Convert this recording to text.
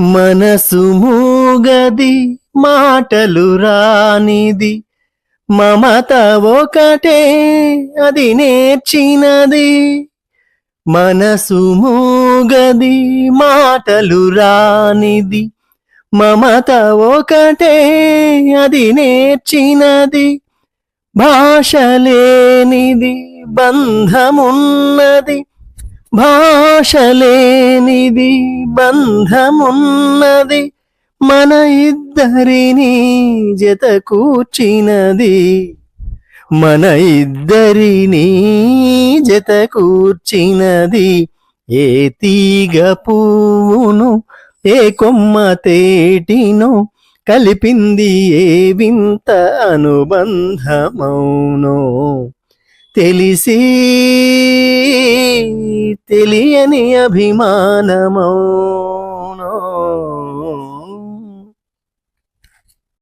మనసు మూగది మాటలు రానిది. మమత ఒకటే అది నేర్చినది. మనసు మూగది మాటలు రానిది. మమత ఒకటే అది నేర్చినది. భాష లేనిది బంధమున్నది. భాష లేనిది బంధమున్నది మన ఇద్దరిని జత కూర్చినది మన ఇద్దరిని జత కూర్చినది ఏ తీగ పువ్వును ఏ కొమ్మ తేటిను కలిపింది ఏ వింత అనుబంధమౌనో. తెలిసి తెలియని అభిమానమో.